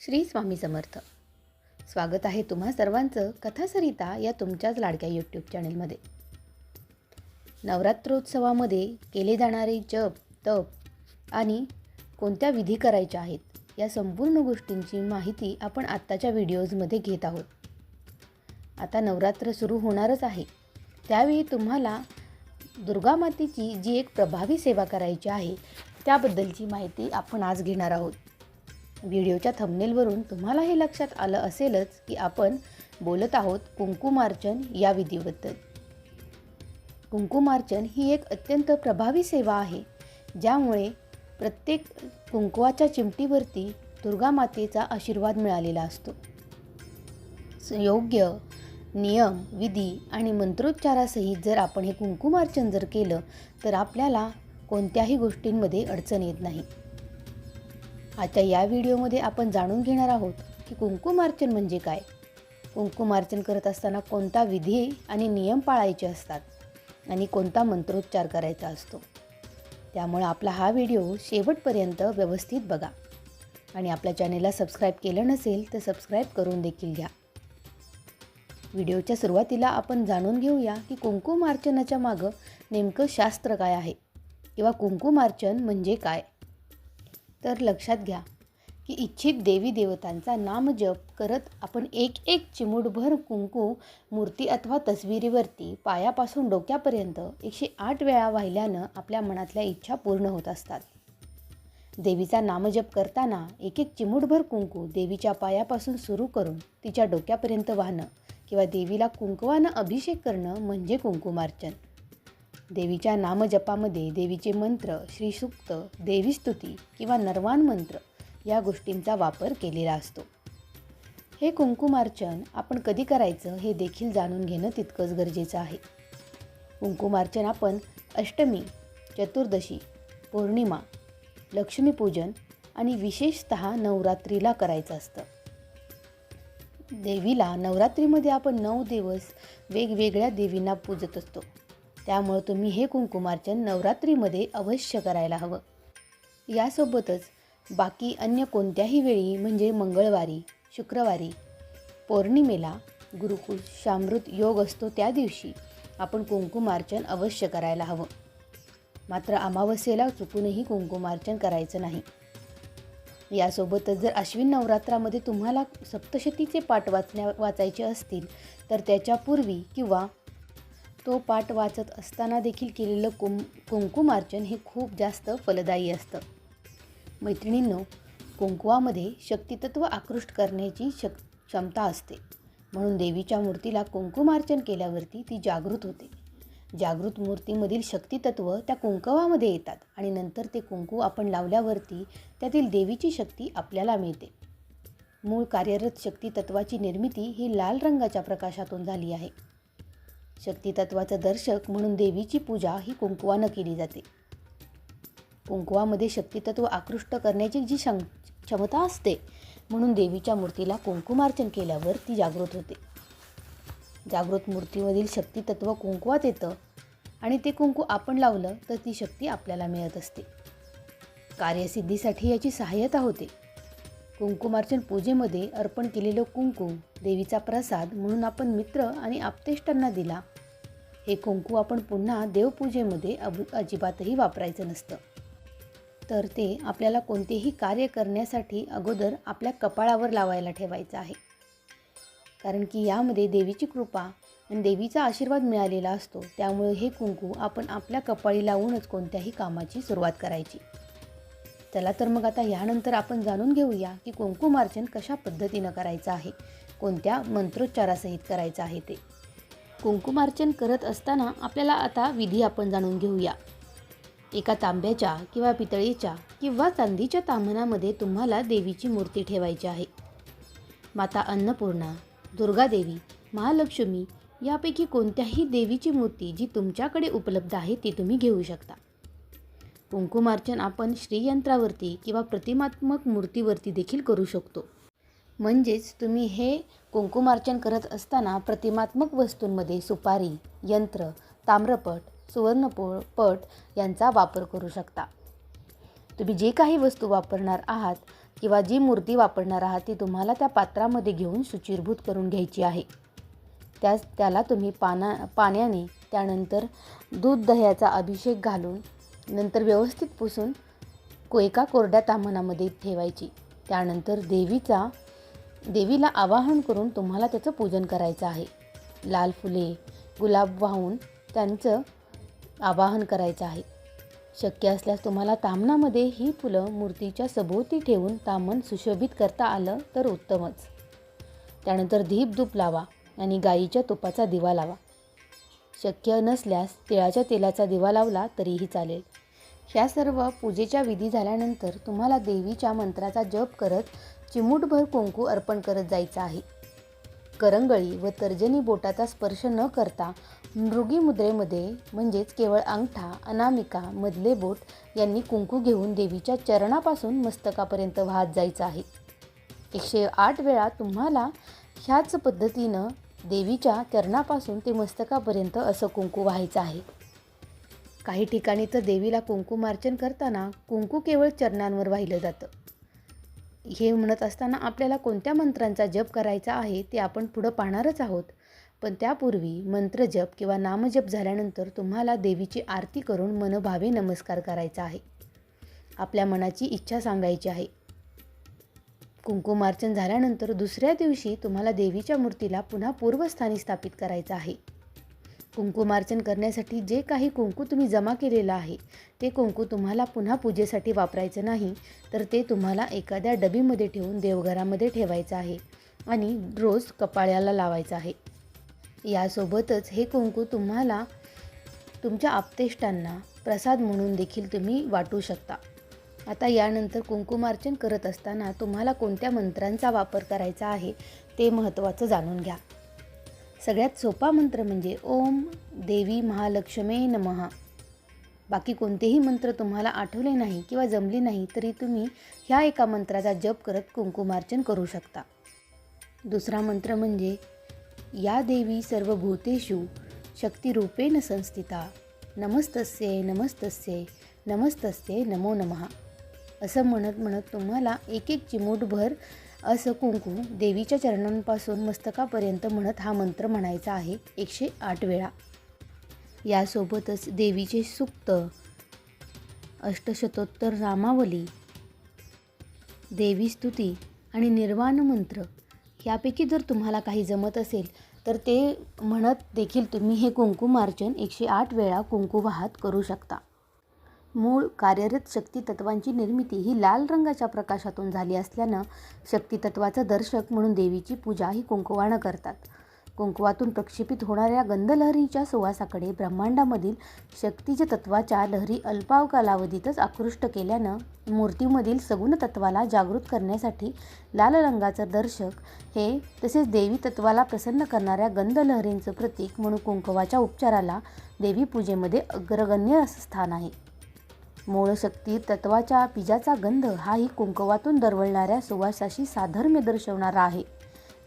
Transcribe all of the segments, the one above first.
श्री स्वामी समर्थ. स्वागत आहे तुम्हा सर्वांचं कथासरिता या तुमच्याच लाडक्या यूट्यूब चॅनेलमध्ये नवरात्रोत्सवामध्ये केले जाणारे जप तप आणि कोणत्या विधी करायच्या आहेत या संपूर्ण गोष्टींची माहिती आपण आत्ताच्या व्हिडिओजमध्ये घेत आहोत. आता नवरात्र सुरू होणारच आहे. त्यावेळी तुम्हाला दुर्गा मातेची जी एक प्रभावी सेवा करायची आहे त्याबद्दलची माहिती आपण आज घेणार आहोत. व्हिडिओच्या थंबनेलवरून तुम्हाला हे लक्षात आलं असेलच की आपण बोलत आहोत कुंकुमार्चन या विधीबद्दल. कुंकुमार्चन ही एक अत्यंत प्रभावी सेवा आहे ज्यामुळे प्रत्येक कुंकुवाच्या चिमटीवरती दुर्गा मातेचा आशीर्वाद मिळालेला असतो. योग्य नियम विधी आणि मंत्रोच्चारासहित जर आपण हे कुंकुमार्चन जर केलं तर आपल्याला कोणत्याही गोष्टींमध्ये अडचण येत नाही. आजच्या या व्हिडिओमध्ये आपण जाणून घेणार आहोत की कुंकुमार्चन म्हणजे काय? कुंकुमार्चन करत असताना कोणता विधी आणि नियम पाळायचे असतात आणि कोणता मंत्रोच्चार करायचा असतो? त्यामुळे आपला हा व्हिडिओ शेवटपर्यंत व्यवस्थित बघा. आणि आपल्या चॅनेलला सबस्क्राईब केलं नसेल तर सबस्क्राईब करून देखील घ्या. व्हिडिओच्या सुरुवातीला आपण जाणून घेऊया की कुंकुमार्चनाच्या मागं नेमकं शास्त्र काय आहे? किंवा कुंकुमार्चन म्हणजे काय? तर लक्षात घ्या की इच्छित देवी देवतांचा नामजप करत आपण एक एक चिमूटभर कुंकू मूर्ती अथवा तस्विरीवरती पायापासून डोक्यापर्यंत एकशे आठ वेळा वाहिल्यानं आपल्या मनातल्या इच्छा पूर्ण होत असतात. देवीचा नामजप करताना एक एक चिमूटभर कुंकू देवीच्या पायापासून सुरू करून तिच्या डोक्यापर्यंत वाहणं किंवा देवीला कुंकवानं अभिषेक करणं म्हणजे कुंकुमार्चन. देवीच्या नामजपामध्ये देवीचे मंत्र श्रीसूक्त देवीस्तुती किंवा नरवान मंत्र या गोष्टींचा वापर केलेला असतो. हे कुंकुमार्चन आपण कधी करायचं हे देखील जाणून घेणं तितकंच गरजेचं आहे. कुंकुमार्चन आपण अष्टमी चतुर्दशी पौर्णिमा लक्ष्मीपूजन आणि विशेषत नवरात्रीला करायचं असतं. देवीला नवरात्रीमध्ये आपण नऊ दिवस वेगवेगळ्या देवींना पूजत असतो. त्यामुळं तुम्ही हे कुंकुमार्चन नवरात्रीमध्ये अवश्य करायला हवं. यासोबतच बाकी अन्य कोणत्याही वेळी म्हणजे मंगळवारी शुक्रवारी पौर्णिमेला गुरुकुल शामृत योग असतो त्या दिवशी आपण कुंकुमार्चन अवश्य करायला हवं. मात्र अमावस्येला चुकूनही कुंकुमार्चन करायचं नाही. यासोबतच जर अश्विन नवरात्रामध्ये तुम्हाला सप्तशतीचे पाठ वाचण्या वाचायचे असतील तर त्याच्यापूर्वी किंवा तो पाठ वाचत असताना देखील केलेलं कुं कुंकुमार्चन हे खूप जास्त फलदायी असतं. मैत्रिणींनो कुंकुवामध्ये शक्तितत्व आकृष्ट करण्याची शक क्षमता असते. म्हणून देवीच्या मूर्तीला कुंकुमार्चन केल्यावरती ती जागृत होते. जागृत मूर्तीमधील शक्तितत्व त्या कुंकवामध्ये येतात आणि नंतर ते कुंकू आपण लावल्यावरती त्यातील देवीची शक्ती आपल्याला मिळते. मूळ कार्यरत शक्तितत्वाची निर्मिती ही लाल रंगाच्या प्रकाशातून झाली आहे. शक्तितत्वाचं दर्शक म्हणून देवीची पूजा ही कुंकुवानं केली जाते. कुंकुवामध्ये शक्तितत्व आकृष्ट करण्याची जी शं क्षमता असते म्हणून देवीच्या मूर्तीला कुंकुमार्चन केल्यावर ती जागृत होते. जागृत मूर्तीमधील शक्तितत्व कुंकुवात येतं आणि ते कुंकू आपण लावलं तर ती शक्ती आपल्याला मिळत असते. कार्यसिद्धीसाठी याची सहाय्यता होते. कुंकुमार्चन पूजेमध्ये अर्पण केलेलं कुंकू देवीचा प्रसाद म्हणून आपण मित्र आणि आप्तेष्टांना दिला. हे कुंकू आपण पुन्हा देवपूजेमध्ये अब अजिबातही वापरायचं नसतं. तर ते आपल्याला कोणतेही कार्य करण्यासाठी अगोदर आपल्या कपाळावर लावायला ठेवायचं आहे. कारण की यामध्ये देवीची कृपा आणि देवीचा आशीर्वाद मिळालेला असतो. त्यामुळे हे कुंकू आपण आपल्या कपाळी लावूनच कोणत्याही कामाची सुरुवात करायची. चला तर मग आता ह्यानंतर आपण जाणून घेऊया की कुंकुमार्चन कशा पद्धतीनं करायचं आहे कोणत्या मंत्रोच्चारासहित करायचं आहे ते. कुंकुमार्चन करत असताना आपल्याला आता विधी आपण जाणून घेऊया. एका तांब्याच्या किंवा पितळीच्या किंवा चांदीच्या ताम्हणामध्ये तुम्हाला देवीची मूर्ती ठेवायची आहे. माता अन्नपूर्णा दुर्गादेवी महालक्ष्मी यापैकी कोणत्याही देवीची मूर्ती जी तुमच्याकडे उपलब्ध आहे ती तुम्ही घेऊ शकता. कुंकुमार्चन आपण श्रीयंत्रावरती किंवा प्रतिमात्मक मूर्तीवरती देखील करू शकतो. म्हणजेच तुम्ही हे कुंकुमार्चन करत असताना प्रतिमात्मक वस्तूंमध्ये सुपारी यंत्र ताम्रपट सुवर्णपो पट यांचा वापर करू शकता. तुम्ही जे काही वस्तू वापरणार आहात किंवा जी मूर्ती वापरणार आहात ती तुम्हाला त्या पात्रामध्ये घेऊन सुचिरभूत करून घ्यायची आहे. त्यास त्याला तुम्ही पाना पाण्याने त्यानंतर दूध दह्याचा अभिषेक घालून नंतर व्यवस्थित पुसून को एका कोरड्या तामणामध्ये ठेवायची. त्यानंतर देवीचा देवीला आवाहन करून तुम्हाला त्याचं पूजन करायचं आहे. लाल फुले गुलाब वाहून त्यांचं आवाहन करायचं आहे. शक्य असल्यास तुम्हाला तामणामध्ये ही फुलं मूर्तीच्या सभोवती ठेवून तामण सुशोभित करता आलं तर उत्तमच. त्यानंतर धीपधूप लावा आणि गाईच्या तुपाचा दिवा लावा. शक्य नसल्यास तिळाच्या तेलाचा दिवा लावला तरीही चालेल. ह्या सर्व पूजेच्या विधी झाल्यानंतर तुम्हाला देवीच्या मंत्राचा जप करत चिमूटभर कुंकू अर्पण करत जायचं आहे. करंगळी व तर्जनी बोटाचा स्पर्श न करता मृगी मुद्रेमध्ये म्हणजेच केवळ अंगठा अनामिका मधले बोट यांनी कुंकू घेऊन देवीच्या चरणापासून मस्तकापर्यंत वाहत जायचं आहे. एकशे आठ वेळा तुम्हाला ह्याच पद्धतीनं देवीच्या चरणापासून ते मस्तकापर्यंत असं कुंकू व्हायचं आहे. काही ठिकाणी तर देवीला कुंकुमार्चन करताना कुंकू केवळ चरणांवर वाहिलं जातं. हे म्हणत असताना आपल्याला कोणत्या मंत्रांचा जप करायचा आहे ते आपण पुढं पाहणारच आहोत. पण त्यापूर्वी मंत्रजप किंवा नामजप झाल्यानंतर तुम्हाला देवीची आरती करून मनभावे नमस्कार करायचा आहे. आपल्या मनाची इच्छा सांगायची आहे. कुंकुमार्चन झाल्यानंतर दुसऱ्या दिवशी तुम्हाला देवीच्या मूर्तीला पुन्हा पूर्वस्थानी स्थापित करायचं आहे. कुंकुमार्चन करण्यासाठी जे काही कुंकू तुम्ही जमा केलेलं आहे ते कुंकू तुम्हाला पुन्हा पूजेसाठी वापरायचं नाही तर ते तुम्हाला एखाद्या डबीमध्ये ठेवून देवघरामध्ये ठेवायचं आहे आणि रोज कपाळ्याला लावायचं आहे. यासोबतच हे कुंकू तुम्हाला तुमच्या आपतेष्टांना प्रसाद म्हणून देखील तुम्ही वाटू शकता. आता यानंतर कुंकुमार्चन करत असताना तुम्हाला कोणत्या मंत्रांचा वापर करायचा आहे ते महत्त्वाचं जाणून घ्या. सगळ्यात सोपा मंत्र म्हणजे ओम देवी महालक्ष्मे नमः. बाकी कोणतेही मंत्र तुम्हाला आठवले नाही किंवा जमले नाही तरी तुम्ही ह्या एका मंत्राचा जप करत कुंकुमार्चन करू शकता. दुसरा मंत्र म्हणजे या देवी सर्व भूतेषु शक्तिरूपेण संस्थिता. नमस्तस्ये नमस्तस्ये नमस्तस्ये नमो नमः. असं म्हणत म्हणत तुम्हाला एक एक चिमूटभर असं कुंकू देवीच्या चरणांपासून मस्तकापर्यंत म्हणत हा मंत्र म्हणायचा आहे एकशे आठ वेळा. यासोबतच देवीचे सुक्त अष्टशतोत्तर रामावली देवी स्तुती आणि निर्वाण मंत्र यापैकी जर तुम्हाला काही जमत असेल तर ते म्हणत देखील तुम्ही हे कुंकुमार्चन एकशे आठ वेळा कुंकू वाहत करू शकता. मूळ कार्यरत शक्तितत्वांची निर्मिती ही लाल रंगाच्या प्रकाशातून झाली असल्यानं शक्तितत्वाचं दर्शक म्हणून देवीची पूजा ही कुंकवानं करतात. कुंकुवातून प्रक्षेपित होणाऱ्या गंधलहरीच्या सुवासाकडे ब्रह्मांडामधील शक्तीज तत्वाच्या लहरी अल्पाव कालावधीतच आकृष्ट केल्यानं मूर्तीमधील सगुण तत्वाला जागृत करण्यासाठी लाल रंगाचं दर्शक हे तसेच देवी तत्वाला प्रसन्न करणाऱ्या गंधलहरींचं प्रतीक म्हणून कुंकवाच्या उपचाराला देवी पूजेमध्ये अग्रगण्य असं स्थान आहे. मूळ शक्ती तत्वाच्या बीजाचा गंध हाही कुंकवातून दरवळणाऱ्या सुवासाशी साधर्म्य दर्शवणारा आहे.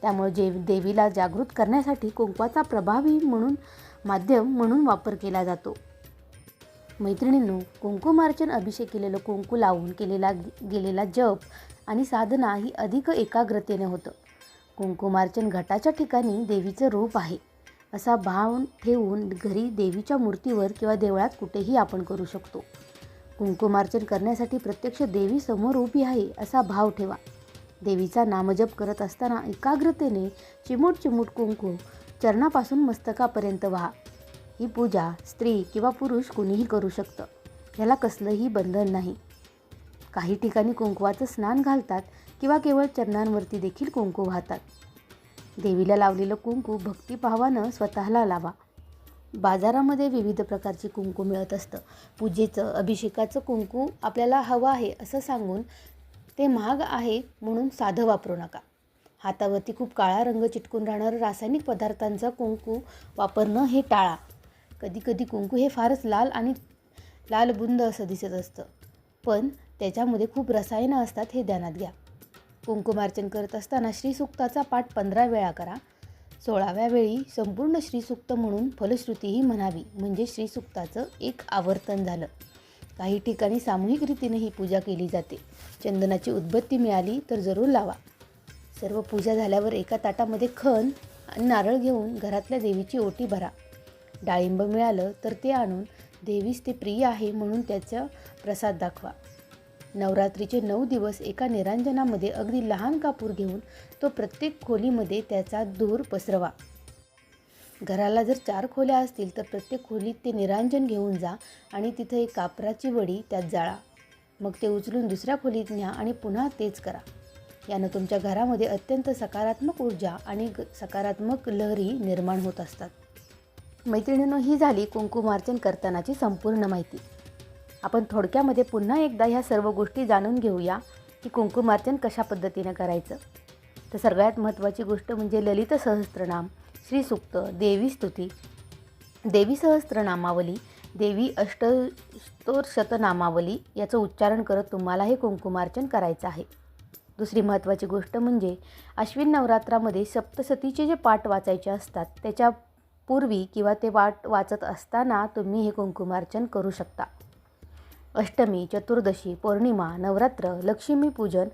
त्यामुळे जे देवीला जागृत करण्यासाठी कुंकवाचा प्रभावी म्हणून माध्यम म्हणून वापर केला जातो. मैत्रिणींनो कुंकुमार्चन अभिषेक केलेलं कुंकू लावून केलेला गेलेला जप आणि साधना ही अधिक एकाग्रतेने होतं. कुंकुमार्चन घटाच्या ठिकाणी देवीचं रूप आहे. असा भाव ठेवून घरी देवीच्या मूर्तीवर किंवा देवळात कुठेही आपण करू शकतो. कुंकुमार्चन करण्यासाठी प्रत्यक्ष देवी समोर उभी आहे असा भाव ठेवा. देवीचा नामजप करत असताना एकाग्रतेने चिमूट चिमूट कुंकू चरणापासून मस्तकापर्यंत व्हा. ही पूजा स्त्री किंवा पुरुष कुणीही करू शकतं ह्याला कसलंही बंधन नाही. काही ठिकाणी कुंकवाचं स्नान घालतात किंवा केवळ चरणांवरती देखील कुंकू वाहतात. देवीला लावलेलं कुंकू भक्तिभावानं स्वतःला लावा. बाजारामध्ये विविध प्रकारचे कुंकू मिळत असतं. पूजेचं अभिषेकाचं कुंकू आपल्याला हवं आहे असं सांगून ते महाग आहे म्हणून साधं वापरू नका. हातावरती खूप काळा रंग चिटकून राहणारं रासायनिक पदार्थांचा कुंकू वापरणं हे टाळा. कधीकधी कुंकू हे फारच लाल आणि लाल बुंद असं दिसत असतं. पण त्याच्यामध्ये खूप रसायनं असतात हे ध्यानात घ्या. कुंकुमार्चन करत असताना श्रीसुक्ताचा पाठ पंधरा वेळा करा. सोळाव्या वेळी संपूर्ण श्रीसुक्त म्हणून फलश्रुतीही म्हणावी. म्हणजे श्रीसुक्ताचं एक आवर्तन झालं. काही ठिकाणी सामूहिक रीतीने ही पूजा केली जाते. चंदनाची उदबत्ती मिळाली तर जरूर लावा. सर्व पूजा झाल्यावर एका ताटामध्ये खण आणि नारळ घेऊन घरातल्या देवीची ओटी भरा. डाळिंब मिळालं तर ते आणून देवीस ते प्रिय आहे म्हणून त्याचा प्रसाद दाखवा. नवरात्रीचे नऊ दिवस एका निरांजनामध्ये अगदी लहान कापूर घेऊन तो प्रत्येक खोलीमध्ये त्याचा धूर पसरवा. घराला जर चार खोल्या असतील तर प्रत्येक खोलीत ते निरांजन घेऊन जा आणि तिथं एक कापराची वडी त्यात जाळा. मग ते उचलून दुसऱ्या खोलीत न्या आणि पुन्हा तेच करा. यानं तुमच्या घरामध्ये अत्यंत सकारात्मक ऊर्जा आणि ग- सकारात्मक लहरी निर्माण होत असतात. मैत्रिणीनं ही झाली कुंकुमार्चन करतानाची संपूर्ण माहिती. आपण थोडक्यामध्ये पुन्हा एकदा ह्या सर्व गोष्टी जाणून घेऊया की कुंकुमार्चन कशा पद्धतीनं करायचं. तर सगळ्यात महत्त्वाची गोष्ट म्हणजे ललित सहस्त्रनाम श्रीसुक्त देवी स्तुती. देवी सहस्त्रनामावली देवी अष्टस्तोर शतनामावली याचं उच्चारण करत तुम्हाला हे कुंकुमार्चन करायचं आहे. दुसरी महत्त्वाची गोष्ट म्हणजे अश्विन नवरात्रामध्ये सप्तसतीचे जे पाठ वाचायचे असतात त्याच्या पूर्वी किंवा ते पाठ वाचत असताना तुम्ही हे कुंकुमार्चन करू शकता. अष्टमी चतुर्दशी पौर्णिमा नवरात्र लक्ष्मीपूजन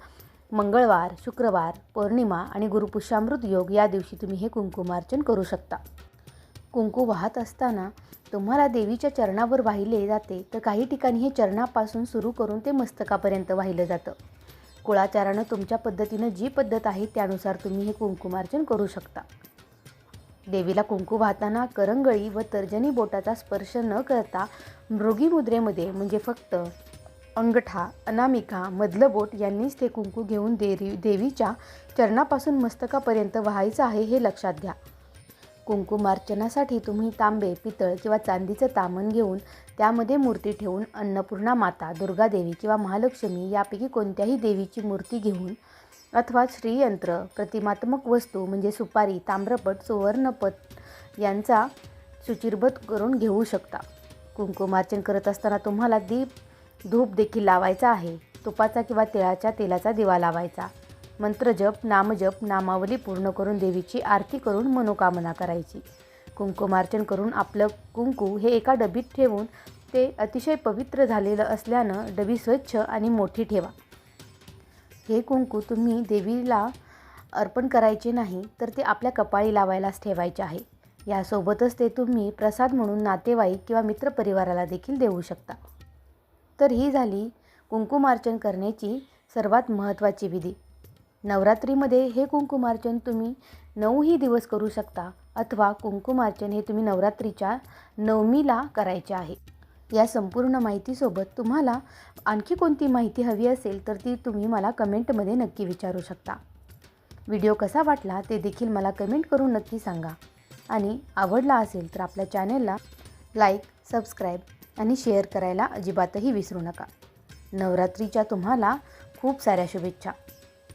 मंगळवार शुक्रवार पौर्णिमा आणि गुरुपुष्यामृत योग या दिवशी तुम्ही हे कुंकुमार्चन करू शकता. कुंकू वाहत असताना तुम्हाला देवीच्या चरणावर वाहिले जाते तर काही ठिकाणी हे चरणापासून सुरू करून ते मस्तकापर्यंत वाहिलं जातं. कुळाचारानं तुमच्या पद्धतीनं जी पद्धत आहे त्यानुसार तुम्ही हे कुंकुमार्चन करू शकता. देवीला कुंकू वाहताना करंगळी व तर्जनी बोटाचा स्पर्श न करता मृगी मुद्रेमध्ये म्हणजे फक्त अंगठा अनामिका मधलं बोट यांनीच ते कुंकू घेऊन देवी देवीच्या चरणापासून मस्तकापर्यंत व्हायचं आहे हे लक्षात घ्या. कुंकुमार्चनासाठी तुम्ही तांबे पितळ किंवा चांदीचं तामण घेऊन त्यामध्ये मूर्ती ठेवून अन्नपूर्णा माता दुर्गादेवी किंवा महालक्ष्मी यापैकी कोणत्याही देवीची मूर्ती घेऊन अथवा श्रीयंत्र प्रतिमात्मक वस्तू म्हणजे सुपारी ताम्रपट सुवर्णपट यांचा सुचिरबत करून घेऊ शकता. कुंकुमार्चन करत असताना तुम्हाला दीप धूप देखील लावायचा आहे. तुपाचा किंवा तिळाच्या तेलाचा दिवा लावायचा. मंत्रजप नामजप नामावली पूर्ण करून देवीची आरती करून मनोकामना करायची. कुंकुमार्चन करून आपलं कुंकू हे एका डबीत ठेवून ते अतिशय पवित्र झालेलं असल्यानं डबी स्वच्छ आणि मोठी ठेवा. हे कुंकू तुम्ही देवीला अर्पण करायचे नाही तर ते आपल्या कपाळी लावायलाच ठेवायचे आहे. यासोबतच ते तुम्ही प्रसाद म्हणून नातेवाईक किंवा मित्रपरिवाराला देखील देऊ शकता. तर ही झाली कुंकुमार्चन करण्याची सर्वात महत्त्वाची विधी. नवरात्रीमध्ये हे कुंकुमार्चन तुम्ही नऊही दिवस करू शकता अथवा कुंकुमार्चन हे तुम्ही नवरात्रीच्या नवमीला करायचे आहे. या संपूर्ण माहितीसोबत तुम्हाला आणखी कोणती माहिती हवी असेल तर ती तुम्ही मला कमेंटमध्ये नक्की विचारू शकता. व्हिडिओ कसा वाटला ते देखील मला कमेंट करून नक्की सांगा. आणि आवडला असेल तर आपल्या चॅनेलला लाईक सबस्क्राईब आणि शेअर करायला अजिबातही विसरू नका. नवरात्रीच्या तुम्हाला खूप साऱ्या शुभेच्छा.